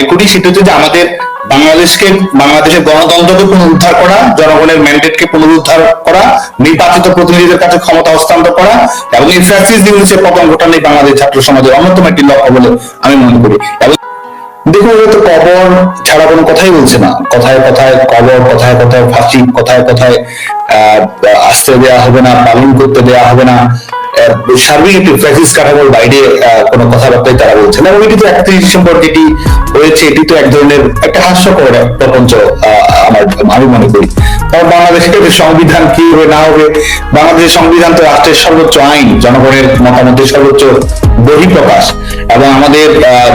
মনে করি সেটা হচ্ছে যে আমাদের বাংলাদেশকে, বাংলাদেশের গণতন্ত্রকে পুনরুদ্ধার করা, জনগণের ম্যান্ডেটকে পুনরুদ্ধার করা, নির্বাচিত প্রতিনিধিদের কাছে ক্ষমতা হস্তান্তর করা, এবং এই ফ্যাসিস্ট ইউনিসের পতন ঘটানোই বাংলাদেশ ছাত্র সমাজের অন্যতম একটি লক্ষ্য বলে আমি মনে করি। এবং দেখুন তো কবর ছাড়া কোনো কথাই বলছে না। কথায় কথায় কবর, কথায় কথায় ফাঁসি, কথায় কথায়, আহ আসতে দেওয়া হবে না, পালন করতে দেওয়া হবে না। সার্বিক একটি ফ্যাসিস কাঠামোর বাইরে কোনো কথাবার্তাই তারা বলছেন এবং এটি তো একত্রিশ ডিসেম্বর যেটি হয়েছে, এটি তো এক ধরনের একটা হাস্যকর প্রপঞ্চ আমার, আমি মনে করি। কারণ বাংলাদেশের সংবিধান কি হবে, না হবে, বাংলাদেশের সংবিধান তো রাষ্ট্রের সর্বোচ্চ আইন, জনগণের মতামতের সর্বোচ্চ এবং আমাদের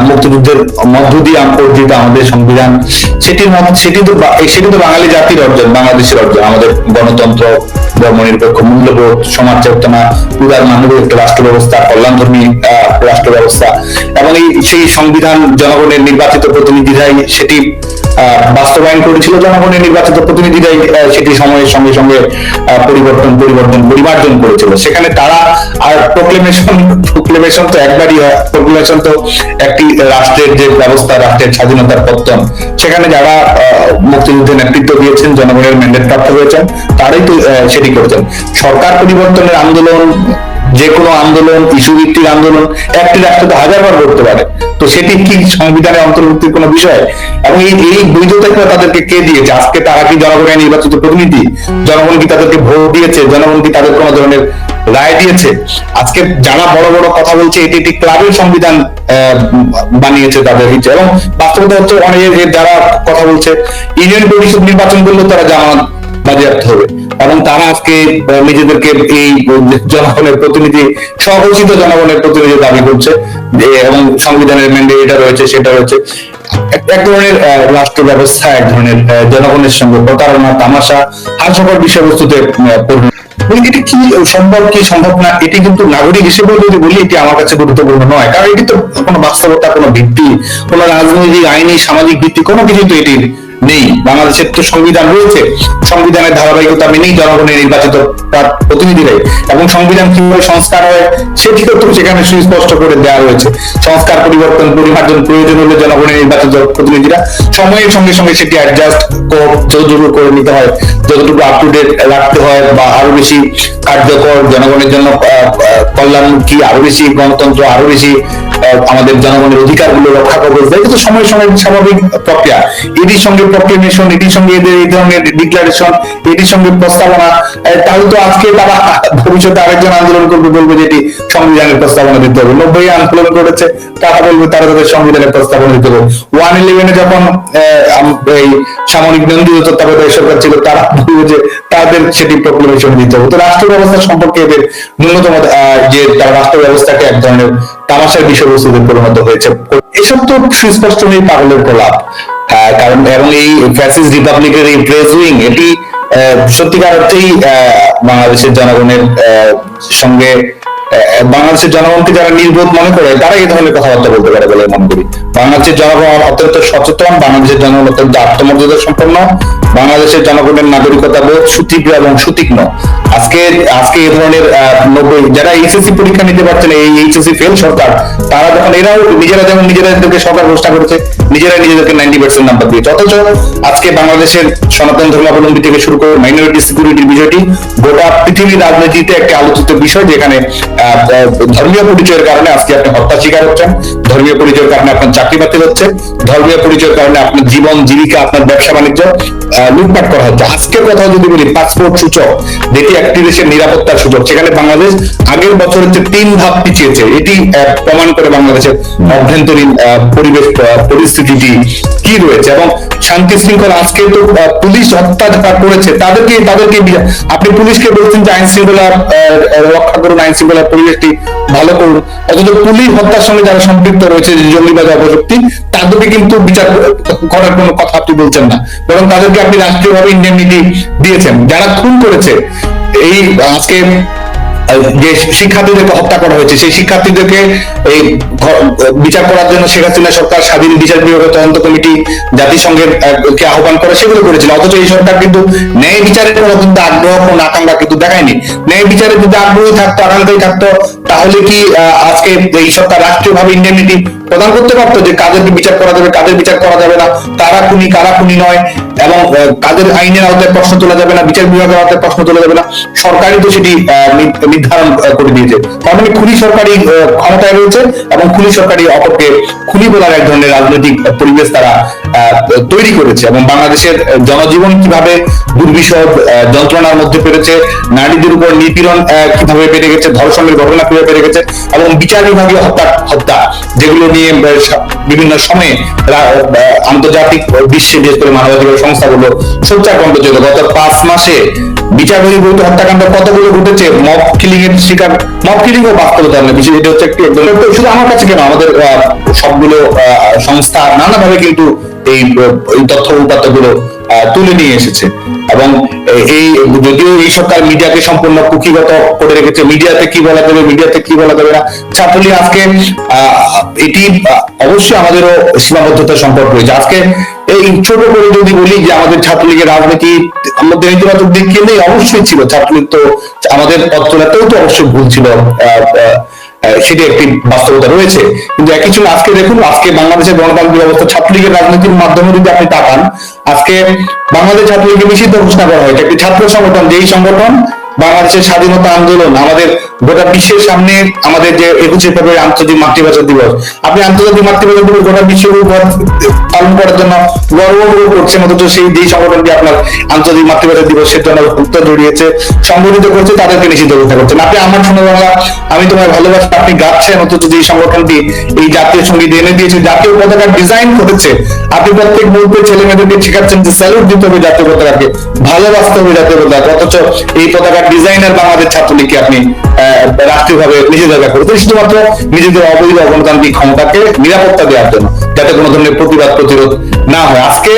মুক্তিযুদ্ধের মধ্য দিয়ে আমাদের সংবিধান, সেটির সেটি তো সেটি তো বাঙালি জাতির অর্জন, বাংলাদেশের অর্জন, আমাদের গণতন্ত্র ধর্মনিরপেক্ষ মূল্যবোধ সমাজ চেতনা উদার মানবিক একটা রাষ্ট্র ব্যবস্থা কল্যাণধর্মী আহ, রাষ্ট্র ব্যবস্থা এবং এই সেই সংবিধান জনগণের নির্বাচিত প্রতিনিধিরাই সেটি বাস্তবায়ন করেছিল জনগণের নির্বাচিত প্রতিনিধিরাই সেটি সময়ের সঙ্গে সঙ্গে পরিবর্তন পরিবর্তন, পরিমার্জন করেছিল। সেখানে তারা আর প্রোক্লেমেশন প্রোক্লেমেশন তো একবারই হয় প্রোক্লেমেশন তো একটি রাষ্ট্রের যে ব্যবস্থা, রাষ্ট্রের স্বাধীনতার পত্তন। সেখানে যারা মুক্তিযুদ্ধে নেতৃত্ব দিয়েছেন, জনগণের ম্যান্ডেট প্রাপ্ত হয়েছেন, তারাই তো সেটি করেছেন। সরকার পরিবর্তনের আন্দোলন যে কোনো আন্দোলন ইস্যু ভিত্তিক আন্দোলন, একটি রাষ্ট্র তো হাজারবার করতে পারে। তো সেটি কি সংবিধানের অন্তর্ভুক্তির কোনো বিষয়? এবং এই বৈধতা তাদেরকে কে দিয়েছে? আজকে তারা কি জনগণের নির্বাচিত প্রতিনিধি? জনগণ কি তাদেরকে ভোট দিয়েছে? জনগণ কি তাদের কোনো ধরনের রায় দিয়েছে? আজকে যারা বড় বড় কথা বলছে, এটি একটি ক্লাবের সংবিধান বানিয়েছে তাদের হিসেবে এবং বাস্তবতা হচ্ছে অনেকে যারা কথা বলছে, ইউনিয়ন পরিষদ নির্বাচন করলেও তারা বাজেয়াপ্ত হবে। তারা আজকে নিজেদেরকে এই জনগণের প্রতিনিধি জনগণের প্রতিনিধি দাবি করছে। এবং সংবিধানের এটা রয়েছে, সেটা রয়েছে। এক- ধরনের রাষ্ট্র ব্যবস্থা, এক ধরনের জনগণের সঙ্গে প্রতারণা, তামাশা, হাস্যকর বিষয়বস্তুতে এবং এটি কি, সম্ভব কি সম্ভব না? এটি কিন্তু নাগরিক হিসেবে যদি বলি, এটি আমার কাছে গুরুত্বপূর্ণ নয়। কারণ এটি তো কোনো বাস্তবতা, কোনো ভিত্তি, কোনো রাজনৈতিক আইনি, সামাজিক ভিত্তি, কোনো কিছু তো এটির নেই। বাংলাদেশের তো সংবিধান রয়েছে। সংবিধানের ধারাবাহিকতা মেনেই জনগণের নির্বাচিত প্রা- প্রতিনিধিরাই এবং সংবিধান কীভাবে সংস্কার হয় সেটিও তো সেখানে সুস্পষ্ট করে দেওয়া রয়েছে। সংস্কার পরিবর্তন, পরিমার্জন প্রয়োজন হলে জনগণের নির্বাচিত প্রতিনিধিরা সময়ের সঙ্গে সঙ্গে সেটি অ্যাডজাস্ট যতটুকু করে নিতে হয়, যতটুকু আপ টু ডেট রাখতে হয় বা আরও বেশি কার্যকর, জনগণের জন্য কল্যাণমুখী, আরও বেশি গণতন্ত্র, আরও বেশি আমাদের জনগণের অধিকারগুলো রক্ষা করবে। এটা তো সময় সময় স্বাভাবিক প্রক্রিয়া, এটির সঙ্গে প্রক্লেমেশন এটির সঙ্গে এদের এই ধরনের ডিক্লারেশন এটির সঙ্গে প্রস্তাবনা তাহলে তো আজকে তারা ভবিষ্যতে আরেকজন আন্দোলন করবে, বলবে যে এটি সংবিধানের প্রস্তাবনা দিতে হবে। নব্বই আন্দোলন করেছে, তারা বলবে তারা তাদের সংবিধানের প্রস্তাবনা দিতে হবে। ওয়ান ইলেভেনে যখন এই সামরিক নিয়ন্ত্রিত তত্ত্বাবধায়ক সরকার ছিল, তারা বলবে যে তাদের সেটি প্রক্লেমেশন দিতে হবে। তো রাষ্ট্র ব্যবস্থা সম্পর্কে এদের ন্যূনতম যে তার রাষ্ট্র ব্যবস্থাকে এক ধরনের তামাশার বিষয়বস্তুতে পরিণত হয়েছে। এসব তো সুস্পষ্ট নেই পাগলের প্রলাপ। কারণ এবং এই ফ্যাসিস্ট রিপাবলিকের এই প্রেস উইং এটি সত্যিকার অর্থেই বাংলাদেশের জনগণের সঙ্গে বাংলাদেশের জনগণকে যারা নির্বোধ মনে করে তারা এই ধরনের কথাবার্তা বলতে পারে বলে মনে করি। বাংলাদেশের জনগণ অত্যন্ত সচেতন, বাংলাদেশের জনগণ অত্যন্ত আত্মমর্যাদা সম্পন্ন বাংলাদেশের জনগণের নাগরিকতা বোধ সুতীব্র এবং সুতীক্ষ্ণ। আজকে আজকে এই ধরনের নব্বই, যারা এইচএসসি পরীক্ষা নিতে পারছে না, এই এইচএসসি ফেল সরকার, তারা যখন এরাও, নিজেরা যেমন নিজেরাদেরকে সরকার ঘোষণা করেছে নিজেরা নিজেদেরকে নাইনটি পার্সেন্ট নাম্বার দিয়েছে। অথচ আজকে বাংলাদেশের সনাতন ধর্মাবলম্বী থেকে শুরু করে মাইনরিটি সিকিউরিটির বিষয়টি গোটা পৃথিবীর রাজনীতিতে একটা আলোচিত বিষয়, যেখানে ধর্মীয় পরিচয়ের কারণে আজকে আপনি হত্যা শিকার হচ্ছেন, ধর্মীয় পরিচয়ের কারণে আপনার চাকরি বাতিল হচ্ছে, ধর্মীয় পরিচয়ের কারণে আপনার জীবন, জীবিকা, আপনার ব্যবসা বাণিজ্য লুটপাট করা হচ্ছে। আজকের কথা যদি বলি পাসপোর্ট সূচক, যেটি একটি দেশের নিরাপত্তার সূচক, সেখানে বাংলাদেশ আগের বছরের চেয়ে তিন ধাপ পিছিয়েছে। এটি প্রমাণ করে বাংলাদেশের অভ্যন্তরীণ পরিবেশ পরিস্থিতিটি কি রয়েছে এবং শান্তি শৃঙ্খলা আজকে তো পুলিশ হত্যা করেছে, তাদেরকে তাদেরকে আপনি পুলিশকে বলছেন যে আইন শৃঙ্খলা রক্ষা করুন, আইন শৃঙ্খলার পরিবেশটি ভালো করুন। অথচ পুলিশ হত্যার সঙ্গে যারা সম্পৃক্ত রয়েছে জঙ্গিবাদ অপশক্তি তাদেরকে কিন্তু বিচার করার কোনো কথা আপনি বলছেন না। বরং তাদেরকে আপনি রাষ্ট্রীয়ভাবে ইন্ডেমনিটি দিয়েছেন। যারা খুন করেছে, এই আজকে যে শিক্ষার্থীদেরকে হত্যা করা হয়েছে, সেই শিক্ষার্থীদেরকে এই বিচার করার জন্য শেখ হাসিনা সরকার স্বাধীন বিচার বিভাগের তদন্ত কমিটি, জাতিসংঘের কে আহ্বান করে, সেগুলো করেছিল। অথচ এই সরকার কিন্তু ন্যায় বিচারের কোনো কিন্তু আগ্রহ, কোনো আকাঙ্ক্ষা কিন্তু দেখায়নি। ন্যায় বিচারে যদি আগ্রহী থাকতো, আকাঙ্ক্ষাই থাকতো, তাহলে কি আজকে এই সরকার রাষ্ট্রীয়ভাবে ইন্ডেমনিটি প্রদান করতে পারতো যে কাদেরকে বিচার করা যাবে কাদের বিচার করা যাবে না কারা খুনি কারা খুনি নয় এবং কাদের আইনের আওতায় প্রশ্ন তোলা যাবে না বিচার বিভাগের আওতায় প্রশ্ন তোলা যাবে না সরকারই তো সেটি নির্ধারণ করে দিয়েছে। তার মানে খুনি সরকারি ক্ষমতায় রয়েছে এবং খুনি সরকারি অপরকে খুনি বলার এক ধরনের রাজনৈতিক পরিবেশ তারা তৈরি করেছে এবং বাংলাদেশের জনজীবন কীভাবে দুর্বিষহ আহ, যন্ত্রণার মধ্যে পেরেছে নারীদের উপর নিপীড়ন কীভাবে বেড়ে গেছে ধর্ষণের ঘটনা কীভাবে বেড়ে গেছে এবং বিচার বিভাগীয় হত্যা হত্যা যেগুলো নিয়ে বিভিন্ন সময়ে আন্তর্জাতিক বিশ্বে বিশেষ করে মানবাধিকার সংস্থাগুলো সোচ্চার কণ্ঠ ছিল গত পাঁচ মাসে বিচার বহির্ভূত হত্যাকাণ্ড কতগুলো ঘটেছে? মব কিলিং এর শিকার মব কিলিং ও বাস্তবতা নয় বিষয় এটা হচ্ছে একটু শুধু আমার কাছে কেন, আমাদের সবগুলো সংস্থা নানাভাবে কিন্তু এই তথ্য উপাত্তগুলো তুলে নিয়ে এসেছে। এবং এই যদিও এই সরকার মিডিয়াকে সম্পূর্ণ কুকিগত করে রেখেছে মিডিয়াতে কি বলা যাবে মিডিয়াতে কি বলা যাবে না। ছাত্রলীগ আজকে এটি অবশ্যই আমাদেরও সীমাবদ্ধতার সম্পর্ক রয়েছে। আজকে এই ছোট করে যদি বলি যে আমাদের ছাত্রলীগের রাজনীতি আমাদের ইতিবাচক দিক কি নেই? অবশ্যই ছিল। ছাত্রলীগ তো আমাদের পথ চলাতেও তো অবশ্যই ভুল ছিল। আহ, সেটি একটি বাস্তবতা রয়েছে। কিন্তু একই সঙ্গে আজকে দেখুন, আজকে বাংলাদেশের গণতান্ত্রিক অবস্থা ছাত্রলীগের রাজনীতির মাধ্যমে যদি আপনি তাকান, আজকে বাংলাদেশ ছাত্রলীগকে নিষিদ্ধ ঘোষণা করা হয়েছে। একটি ছাত্র সংগঠন, যেই সংগঠন বাংলাদেশের স্বাধীনতা আন্দোলন, আমাদের গোটা বিশ্বের সামনে আমাদের যে একুশে ফেব্রুয়ারি আন্তর্জাতিক মাতৃভাষা দিবস, আপনি আন্তর্জাতিক মাতৃভাষা দিবস গোটা বিশ্ব পালন করার জন্য গর্ব অনুভব করছেন, অথচ সেই যেই সংগঠনটি আপনার আন্তর্জাতিক মাতৃভাষা দিবসের জন্য উত্তর জড়িয়েছে, সংগঠিত করছে, তাদেরকে নিষিদ্ধ ঘোষণা করছেন আপনি আমার শোনো বাংলা আমি তোমায় ভালোবাসি, আপনি গাচ্ছেন, অথচ যেই সংগঠনটি এই জাতীয় সংগীত এনে দিয়েছে, জাতীয় পতাকা ডিজাইন করেছে, আপনি প্রত্যেক মুহূর্তে ছেলে মেয়েদেরকে শেখাচ্ছেন যে স্যালুট দিতে হবে জাতীয় পতাকাকে, ভালোবাসতে হবে জাতীয় পতাকা অথচ এই পতাকার ডিজাইনার বাংলাদেশ ছাত্রলীগকে আপনি রাষ্ট্রীয়ভাবে নিষেধাজ্ঞা করেছেন, শুধুমাত্র নিজেদের অবৈধ গণতান্ত্রিক ক্ষমতাকে নিরাপত্তা দেওয়ার জন্য। যাতে কোনো ধরনের প্রতিবাদ, প্রতিরোধ না হয়। আজকে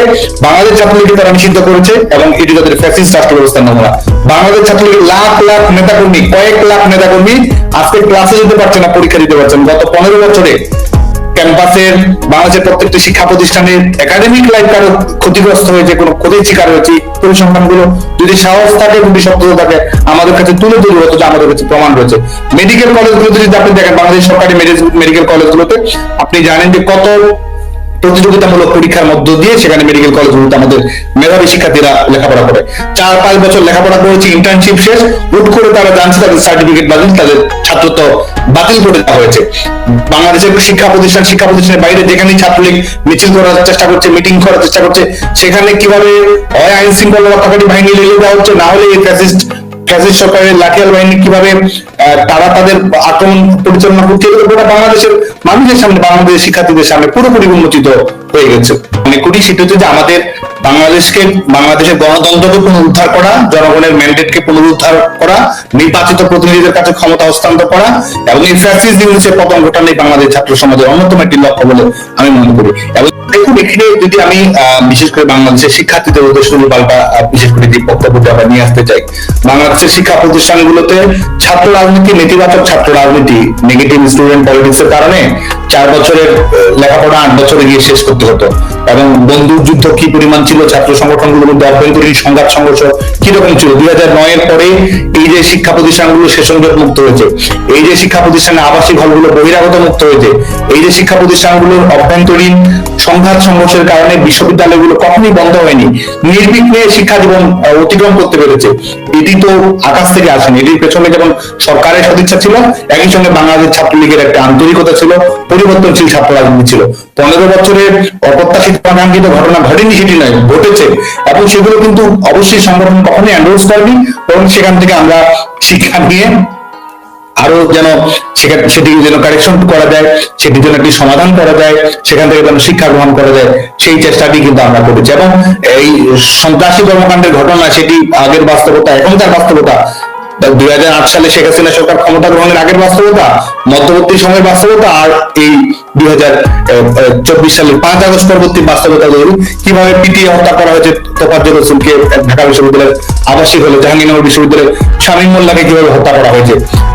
বাংলাদেশ ছাত্রলীগকে তারা নিষিদ্ধ করেছে এবং এটি তাদের ফ্যাসিস্ট রাষ্ট্র ব্যবস্থার নমুনা। বাংলাদেশ ছাত্রলীগের লাখ লাখ নেতাকর্মী, কয়েক লাখ নেতাকর্মী আজকে ক্লাসে যেতে পারছে না, পরীক্ষা দিতে পারছেন গত পনেরো বছরে ক্যাম্পাসের বাংলাদেশের প্রত্যেকটি শিক্ষা প্রতিষ্ঠানের একাডেমিক লাইফ কারও ক্ষতিগ্রস্ত হয়েছে, কোনো ক্ষতির শিকার হয়েছে এই পরিসংখ্যানগুলো যদি সাহস থাকে, যদি সত্যতা থাকে, আমাদের কাছে তুলে ধরি, অথচ আমাদের কাছে প্রমাণ রয়েছে। মেডিকেল কলেজগুলোতে যদি আপনি দেখেন, বাংলাদেশ সরকারি মেডিকেল কলেজগুলোতে আপনি জানেন যে কত প্রতিযোগিতামূলক পরীক্ষার মধ্য দিয়ে সেখানে মেডিকেল কলেজগুলোতে আমাদের মেধাবী শিক্ষার্থীরা লেখাপড়া করে। চার পাঁচ বছর লেখাপড়া করেছে ইন্টার্নশিপ শেষ, হুট করে তারা জানছে তাদের সার্টিফিকেট বাতিল, তাদের ছাত্রত্ব বাতিল করে দেওয়া হয়েছে। বাংলাদেশের শিক্ষা প্রতিষ্ঠান, শিক্ষা প্রতিষ্ঠানের বাইরে যেখানে ছাত্রলীগ মিছিল করার চেষ্টা করছে মিটিং করার চেষ্টা করছে, সেখানে কীভাবে হয় আইন শৃঙ্খলা রক্ষাকারী বাহিনী লেগে দেওয়া হচ্ছে, না হলে এই ফ্যাসিস্ট ফ্যাসিস্ট সরকারের লাঠিয়াল বাহিনী কীভাবে তারা তাদের আক্রমণ পরিচালনা করছে, এগুলো গোটা বাংলাদেশের মানুষের সামনে, বাংলাদেশের শিক্ষার্থীদের সামনে পুরোপুরি উন্মোচিত হয়ে গেছে। মানে কুটি সেটা হচ্ছে যে আমাদের বাংলাদেশকে, বাংলাদেশের গণতন্ত্রকে পুনরুদ্ধার করা, জনগণের ম্যান্ডেটকে পুনরুদ্ধার করা, নির্বাচিত প্রতিনিধিদের কাছে ক্ষমতা হস্তান্তর করা এবং এই ফ্যাসিস্ট ইউনিসের পতন ঘটানোই বাংলাদেশ ছাত্র সমাজের অন্যতম একটি লক্ষ্য বলে আমি মনে করি। এবং দেখুন এখানে যদি আমি বিশেষ করে বাংলাদেশের শিক্ষার্থীদের উদ্দেশ্য পাল্টা বিশেষ করে যে বক্তব্যটা আমরা নিয়ে আসতে চাই। বাংলাদেশের শিক্ষা প্রতিষ্ঠানগুলোতে ছাত্র রাজনীতি, নেতিবাচক ছাত্র রাজনীতি নেগেটিভ স্টুডেন্ট পলিটিক্স এর কারণে চার বছরের লেখাপড়া আট বছরে গিয়ে শেষ করতে হতো। এবং বন্দুক যুদ্ধ কি পরিমাণ ছিল, ছাত্র সংগঠনগুলোর মধ্যে অভ্যন্তরীণ সংঘাত, সংঘর্ষ কীরকম ছিল? দুই হাজার নয়ের পরে এই যে শিক্ষা প্রতিষ্ঠানগুলো সেশনজট মুক্ত হয়েছে, এই যে শিক্ষা প্রতিষ্ঠানের আবাসিক হলগুলো বহিরাগত মুক্ত হয়েছে এই যে শিক্ষা প্রতিষ্ঠানগুলোর অভ্যন্তরীণ সংঘাত সংঘর্ষের কারণে বিশ্ববিদ্যালয়গুলো কখনোই বন্ধ হয়নি। নির্বিঘ্নে শিক্ষা জীবন অতিক্রম করতে পেরেছে। এটি তো আকাশ থেকে আসেনি। এটির পেছনে যেমন সরকারের সদিচ্ছা ছিল, একই সঙ্গে বাংলাদেশ ছাত্রলীগের একটা আন্তরিকতা ছিল, পরিবর্তনশীল ছাত্র রাজনীতি ছিল। পনেরো বছরের অপ্রত্যাশিত অনাকাঙ্ক্ষিত ঘটনা ঘটেনি সেটি নয়, ঘটেছে। এবং সেগুলো কিন্তু অবশ্যই সংগঠন কখনোই অ্যান্ডোর্স করেনি। এবং সেখান থেকে আমরা শিক্ষা নিয়ে আরও যেন সেখানে সেটিকে যেন কারেকশন করা যায়, সেটির জন্য একটি সমাধান করা যায়, সেখান থেকে যেন শিক্ষা গ্রহণ করা যায়, সেই চেষ্টাটি কিন্তু আমরা করেছি। এবং এই সন্ত্রাসী কর্মকাণ্ডের ঘটনা, সেটি আগের বাস্তবতা এখনকার বাস্তবতা। দুই হাজার আট সালে শেখ হাসিনা সরকার ক্ষমতা গ্রহণের আগের বাস্তবতা, মধ্যবর্তী সময়ের বাস্তবতা, আর এই দুই হাজার চব্বিশ সালের পাঁচ আগস্ট পরবর্তী বাস্তবতা ধরুন কীভাবে হত্যা করা হয়েছে হোসেনকে ঢাকা বিশ্ববিদ্যালয়ের আবাসিক হলে, জাহাঙ্গীরনগর বিশ্ববিদ্যালয়ের শামীম মোল্লাকে কীভাবে হত্যা করা হয়েছে,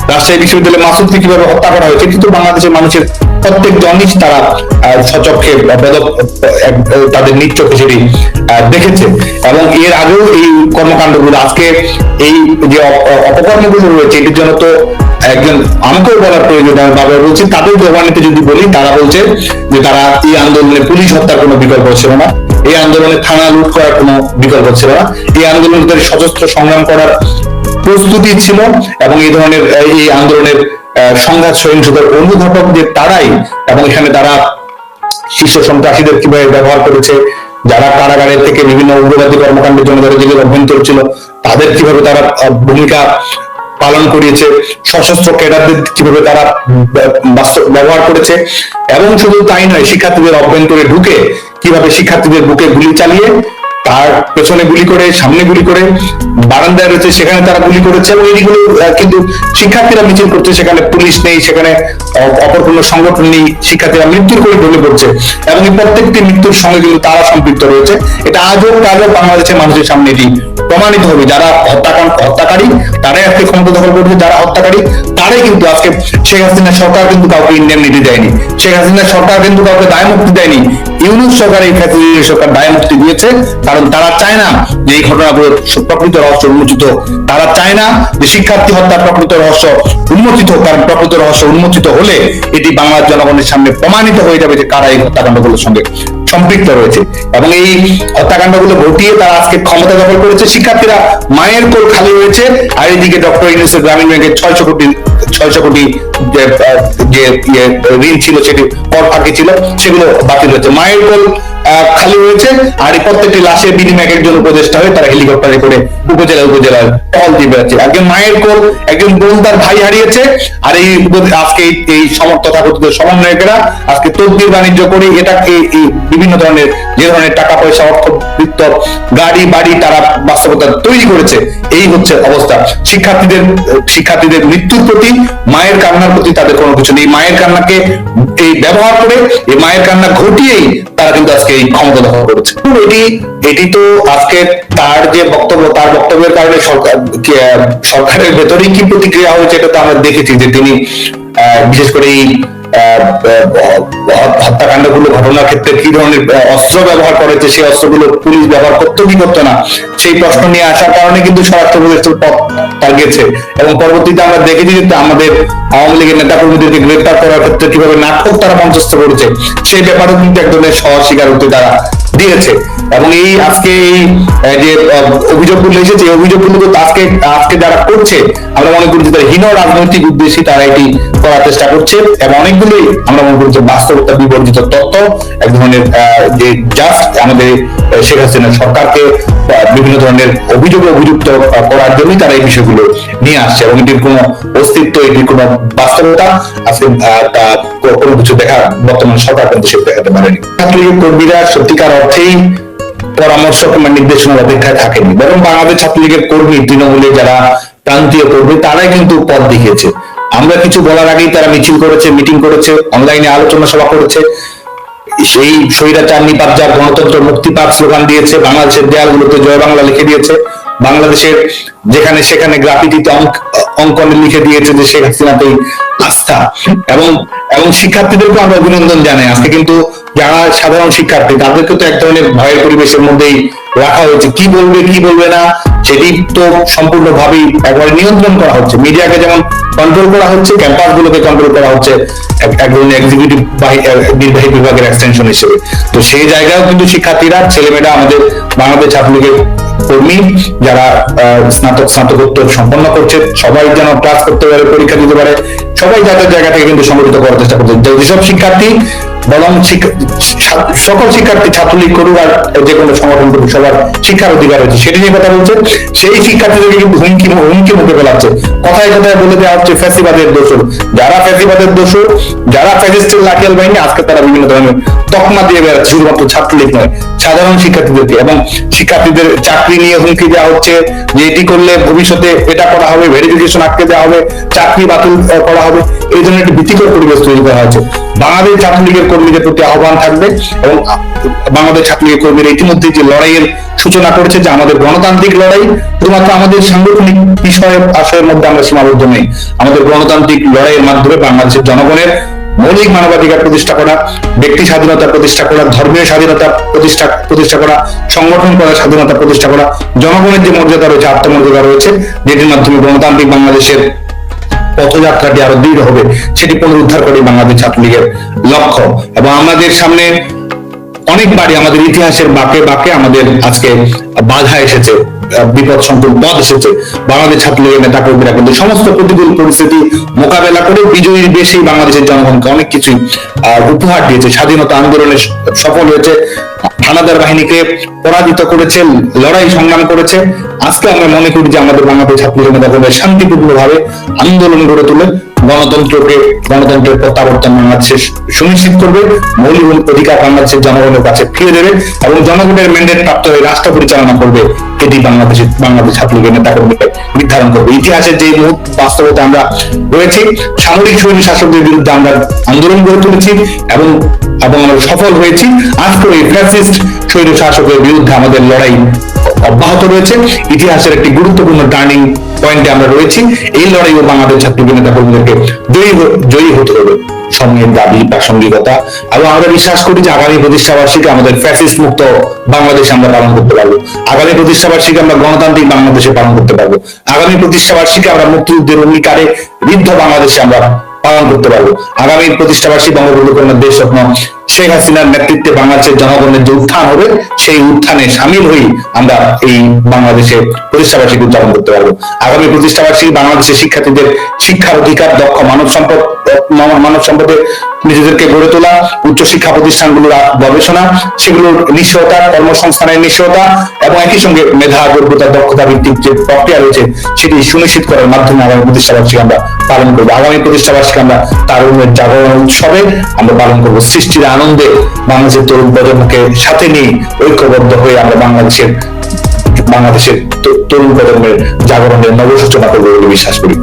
রাজশাহী মাসুদকে কীভাবে হত্যা করা হয়েছে, কিন্তু বাংলাদেশের মানুষের প্রত্যেক তারা সচক্ষে তাদের চোখে সেটি দেখেছে। এবং এর আগেও এই কর্মকাণ্ডগুলো, আজকে এই যে অপ- অপকর্মগুলো রয়েছে, এটির জন্য তো একজন আমাকেও বলার প্রয়োজন, আমি বাবা বলছি তাদের জবানিতে যদি বলি, তারা বলছে যে তারা এই আন্দোলনে পুলিশ হত্যার কোনো বিকল্প ছিল না। এই আন্দোলনে থানা লুট করার কোনো বিকল্প ছিল না। এই আন্দোলনে তাদের সশস্ত্র সংগ্রাম করার প্রস্তুতি ছিল এবং এই ধরনের, এই আন্দোলনের সংঘাত সহিংসতার অনুঘটক যে তারাই এবং এখানে তারা শীর্ষ সন্ত্রাসীদের কীভাবে ব্যবহার করেছে, যারা কারাগারের থেকে বিভিন্ন উগ্রবাদী কর্মকাণ্ডের জন্য যারা জেলের অভ্যন্তর ছিল, তাদের কীভাবে তারা ভূমিকা পালন করিয়েছে, সশস্ত্র ক্যাডারদের কীভাবে তারা ব্যব- ব্যবহার করেছে। এবং শুধু তাই নয়, শিক্ষার্থীদের অভ্যন্তরে ঢুকে কীভাবে শিক্ষার্থীদের বুকে গুলি চালিয়ে তার পেছনে গুলি করে, সামনে গুলি করে, বারান্দায় রয়েছে, সেখানে তারা গুলি করেছে এবং এইগুলো কিন্তু শিক্ষার্থীরা মিছিল করছে, সেখানে পুলিশ নেই, সেখানে অপর কোনো সংগঠন নেই, শিক্ষার্থীরা মৃত্যুর করে ঢলে পড়ছে এবং এই প্রত্যেকটি মৃত্যুর সঙ্গে কিন্তু তারা সম্পৃক্ত রয়েছে। এটা আজও কালও বাংলাদেশের মানুষের সামনে এটি প্রমাণিত হবে। যারা হত্যাকাণ্ড, হত্যাকারী, তারাই আজকে ক্ষমতা দখল করেছে যারা হত্যাকারী, তারাই কিন্তু আজকে শেখ হাসিনা সরকার কিন্তু কাউকে ইন্ডেমনিটি দেয়নি। শেখ হাসিনা সরকার কিন্তু কাউকে দায় মুক্তি দেয়নি। ইউনুস সরকার এই ক্ষেত্রে সরকার দায় মুক্তি দিয়েছে, কারণ তারা চায় না যে এই ঘটনাগুলো প্রকৃত রহস্য উন্মোচিত। তারা চায় না যে শিক্ষার্থী হত্যার প্রকৃত রহস্য উন্মোচিত হোক, কারণ প্রকৃত রহস্য উন্মোচিত হলে এটি বাংলার জনগণের সামনে প্রমাণিত হয়ে যাবে যে কারা এই হত্যাকাণ্ডগুলোর সঙ্গে সম্পৃক্ত রয়েছে। এবং এই হত্যাকাণ্ডগুলো ঘটিয়ে তারা আজকে ক্ষমতা দখল করেছে। শিক্ষার্থীরা মায়ের কোল খালি হয়েছে। আর এদিকে ডক্টর ইউনুসের গ্রামীণ ব্যাংকের ছয়শো কোটি ছয়শো কোটি যে ঋণ ছিল, সেটি কর ফাঁকি ছিল, সেগুলো বাতিল হয়েছে। মায়ের কোল খালি হয়েছে, আর এই প্রত্যেকটি লাশের একজন উপদেষ্টা হয়ে তারা হেলিকপ্টারে করে উপজেলা উপজেলার দিয়ে বেড়াচ্ছে। একজন মায়ের কোল, একজন বোন তার ভাই হারিয়েছে, আর এই আজকে এই- সমন্বয়কেরা আজকে তদবির বাণিজ্য করে এটাকে এই বিভিন্ন ধরনের, যে ধরনের টাকা পয়সা অর্থবৃত্ত গাড়ি, বাড়ি তারা বাস্তবতা তৈরি করেছে, এই হচ্ছে অবস্থা। শিক্ষার্থীদের শিক্ষার্থীদের মৃত্যুর প্রতি মায়ের কান্নার প্রতি তাদের কোনো কিছু নেই। মায়ের কান্নাকে এই ব্যবহার করে, এই মায়ের কান্না ঘটিয়েই তারা কিন্তু আজকে এই ক্ষমতা দখল করেছে। এটি এটি তো আজকে তার যে বক্তব্য, তার বক্তব্যের কারণে সরকার সরকারের ভেতরেই কি প্রতিক্রিয়া হয়েছে, এটা তো আমরা দেখেছি যে তিনি বিশেষ করে এই হত্যাকাণ্ডগুলো ঘটনার ক্ষেত্রে কি ধরনের অস্ত্র ব্যবহার করেছে সেই অস্ত্রগুলো পুলিশ ব্যবহার করতো কি করতো না, সেই প্রশ্ন নিয়ে আসার কারণে কিন্তু স্বরাষ্ট্র উপদেষ্টার পথ গেছে এবং পরবর্তীতে আমরা দেখেছি যে আমাদের আওয়ামী লীগের নেতা কর্মীদেরকে গ্রেপ্তার করার ক্ষেত্রে কীভাবে নাটক তারা মঞ্চস্থ করেছে, সেই ব্যাপারেও কিন্তু এক ধরনের হতে তারা। দিয়েছে। এবং এই আজকে এই যে অভিযোগগুলো এসেছে, এই অভিযোগগুলো আজকে আজকে যারা করছে, আমরা মনে করি যে তারা হীন রাজনৈতিক উদ্দেশ্যে তারা এটি করার চেষ্টা করছে। এবং অনেকগুলোই আমরা মনে করি যে বাস্তবতা বিবর্জিত তথ্য এক ধরনের যে জাস্ট আমাদের শেখ হাসিনা সরকারকে বিভিন্ন ধরনের অভিযোগে অভিযুক্ত করার জন্যই তারা এই বিষয়গুলো নিয়ে আসছে। এবং এটির কোনো অস্তিত্ব, এটির কোনো বাস্তবতা আজকে কোনো কিছু দেখা, বর্তমান সরকার কিন্তু সে দেখাতে পারেনি। ছাত্রলীগের কর্মীরা সত্যিকার অর্থেই পরামর্শ কিংবা নির্দেশনার অপেক্ষায় থাকেনি। বরং বাংলাদেশ ছাত্রলীগের কর্মী তৃণমূলে যারা প্রান্তীয় কর্মী, তারাই কিন্তু পথ দেখিয়েছে। আমরা কিছু বলার আগেই তারা মিছিল করেছে, মিটিং করেছে অনলাইনে আলোচনা সভা করেছে। সেই স্বৈরাচার নিপাত গণতন্ত্র মুক্তি পাক স্লোগান দিয়েছে, বাংলাদেশের দেয়ালগুলোতে জয় বাংলা লিখে দিয়েছে। বাংলাদেশের যেখানে সেখানে গ্রাফিটিতে অঙ্ক- অঙ্কনে লিখে দিয়েছে যে শেখ হাসিনাতেই আস্থা। এবং এবং শিক্ষার্থীদেরকে আমরা অভিনন্দন জানাই। আজকে কিন্তু যারা সাধারণ শিক্ষার্থী, তাদেরকে তো এক ধরনের ভয়ের পরিবেশের মধ্যেই রাখা হয়েছে। কি বলবে কি বলবে না সেটি তো সম্পূর্ণভাবেই একবারে নিয়ন্ত্রণ করা হচ্ছে। মিডিয়াকে যেমন কন্ট্রোল করা হচ্ছে ক্যাম্পাস গুলোকে কন্ট্রোল করা হচ্ছে এক- ধরনের এক্সিকিউটিভ নির্বাহী বিভাগের এক্সটেনশন হিসেবে। তো সেই জায়গায়ও কিন্তু শিক্ষার্থীরা, ছেলেমেয়েরা আমাদের বাংলাদেশ ছাত্রলীগের কর্মী যারা স্নাতক, স্নাতকোত্তর সম্পন্ন করছে, সবাই যেন ক্লাস করতে পারে, পরীক্ষা দিতে পারে, সবাই যাদের জায়গা থেকে কিন্তু সংগঠিত করার চেষ্টা করছে। যেসব শিক্ষার্থী বরং সকল শিক্ষার্থী ছাত্রলীগ করুক আর যে কোনো সংগঠন করুক, সবার শিক্ষার অধিকার রয়েছে। সেটি নিয়ে কথা বলছে, সেই শিক্ষার্থীদেরকে কিন্তু হুমকি হুমকি মুখে ফেলাচ্ছে। কথায় কথায় বলে দেওয়া হচ্ছে ফ্যাসিবাদের দোষর যারা ফ্যাসিবাদের দোষর যারা ফ্যাসিস্টের লাঠিয়াল বাহিনী, আজকে তারা বিভিন্ন ধরনের তকমা দিয়ে বেড়াচ্ছে, শুধুমাত্র ছাত্রলীগ নয়, সাধারণ শিক্ষার্থীদেরকে। এবং শিক্ষার্থীদের চাকরি নিয়ে হুমকি দেওয়া হচ্ছে যে এটি করলে ভবিষ্যতে এটা করা হবে ভেরিফিকেশন আটকে দেওয়া হবে, চাকরি বাতিল করা হবে। এই ধরনের একটি ভীতিকর পরিবেশ তৈরি করা হয়েছে। বাংলাদেশ ছাত্রলীগের কর্মীদের প্রতি আহ্বান থাকবে এবং বাংলাদেশ ছাত্রলীগের কর্মীরা ইতিমধ্যে যে লড়াইয়ের সূচনা করেছে যে আমাদের গণতান্ত্রিক লড়াই, শুধুমাত্র আমাদের সাংগঠনিক বিষয় আশয়ের মধ্যে আমরা সীমাবদ্ধ নেই। আমাদের গণতান্ত্রিক লড়াইয়ের মাধ্যমে বাংলাদেশের জনগণের মৌলিক মানবাধিকার প্রতিষ্ঠা করা, ব্যক্তি স্বাধীনতা প্রতিষ্ঠা করা, ধর্মীয় স্বাধীনতা প্রতিষ্ঠা প্রতিষ্ঠা করা, সংগঠন করা স্বাধীনতা প্রতিষ্ঠা করা, জনগণের যে মর্যাদা রয়েছে, আত্মমর্যাদা রয়েছে, যেটির মাধ্যমে গণতান্ত্রিক বাংলাদেশের পথযাত্রাটি আরও দৃঢ় হবে, সেটি পুনরুদ্ধার করে বাংলাদেশ ছাত্রলীগের লক্ষ্য। এবং আমাদের সামনে অনেকবারই আমাদের ইতিহাসের বাঁকে বাঁকে আমাদের আজকে বাধা এসেছে, বিপদ সংকুল পথ এসেছে। বাংলাদেশ ছাত্রলীগের নেতা কর্মীরা কিন্তু সমস্ত প্রতিকূল পরিস্থিতি মোকাবেলা করে বিজয়ীর বেশেই বাংলাদেশের জনগণকে অনেক কিছুই উপহার দিয়েছে। স্বাধীনতা আন্দোলনে সফল হয়েছে। হানাদার বাহিনীকে পরাজিত করেছে, লড়াই সংগ্রাম করেছে। আজকে আমরা মনে করি যে আমাদের বাংলাদেশ ছাত্র জনতা শান্তিপূর্ণ ভাবে আন্দোলন গড়ে তুলে। গণতন্ত্রকে, গণতন্ত্রের প্রত্যাবর্তন বাংলাদেশে সুনিশ্চিত করবে, মৌলিক অধিকার বাংলাদেশের জনগণের কাছে ফিরে দেবে এবং জনগণের ম্যান্ডেট প্রাপ্ত হয়ে রাষ্ট্র পরিচালনা করবে। এটি বাংলাদেশের, বাংলাদেশ ছাত্রলীগের নেতা কর্মীকে নির্ধারণ করবে। ইতিহাসের যে মুহূর্ত, বাস্তবতা আমরা রয়েছি, সামরিক সৈনিক শাসকদের বিরুদ্ধে আমরা আন্দোলন গড়ে তুলেছি এবং এবং আমরা সফল হয়েছি। আজকে এই ফ্যাসিস্ট সৈনিক শাসকের বিরুদ্ধে আমাদের লড়াই অব্যাহত রয়েছে। ইতিহাসের একটি গুরুত্বপূর্ণ টার্নিং পয়েন্টে আমরা রয়েছি। এই লড়াই ও বাংলাদেশ ছাত্রলীগ নেতা কর্মীদেরকে জয়ী হতে হবে সময়ের দাবি, প্রাসঙ্গিকতা এবং আমরা বিশ্বাস করি যে আগামী প্রতিষ্ঠাবার্ষিকী আমাদের ফ্যাসিস্ট মুক্ত বাংলাদেশ আমরা পালন করতে পারব। আগামী প্রতিষ্ঠাবার্ষিকী আমরা গণতান্ত্রিক বাংলাদেশে পালন করতে পারব। আগামী প্রতিষ্ঠাবার্ষিকী আমরা মুক্তিযুদ্ধের অঙ্গীকারে বৃদ্ধ বাংলাদেশে আমরা পালন করতে পারব। আগামী প্রতিষ্ঠাবার্ষিকী বঙ্গবন্ধু কন্যার দেশ স্বপ্ন শেখ হাসিনার নেতৃত্বে বাংলাদেশের জনগণের যে উত্থান হবে, সেই উত্থানে সামিল হয়ে আমরা এই বাংলাদেশে প্রতিষ্ঠাবার্ষিকী উদযাপন করতে পারব। আগামী প্রতিষ্ঠাবার্ষিকী বাংলাদেশের শিক্ষার্থীদের শিক্ষার অধিকার, দক্ষ মানব সম্পদ মানব মানব সম্পদে নিজেদেরকে গড়ে তোলা, উচ্চ শিক্ষা প্রতিষ্ঠানগুলোর গবেষণা, সেগুলোর নিশ্চয়তা কর্মসংস্থানের নিশ্চয়তা এবং একই সঙ্গে মেধা, যোগ্যতা, দক্ষতা ভিত্তিক যে প্রক্রিয়া রয়েছে, সেটি সুনিশ্চিত করার মাধ্যমে আগামী প্রতিষ্ঠাবার্ষিকী আমরা পালন করব। আগামী প্রতিষ্ঠাবার্ষিকী আমরা তারুণের জাগরণ উৎসবে আমরা পালন করব। সৃষ্টির আনন্দে বাংলাদেশের তরুণ প্রজন্মকে সাথে নিয়ে ঐক্যবদ্ধ হয়ে আমরা বাংলাদেশের বাংলাদেশের তরুণ প্রজন্মের জাগরণের নবসূচনা করব বলে বিশ্বাস করি।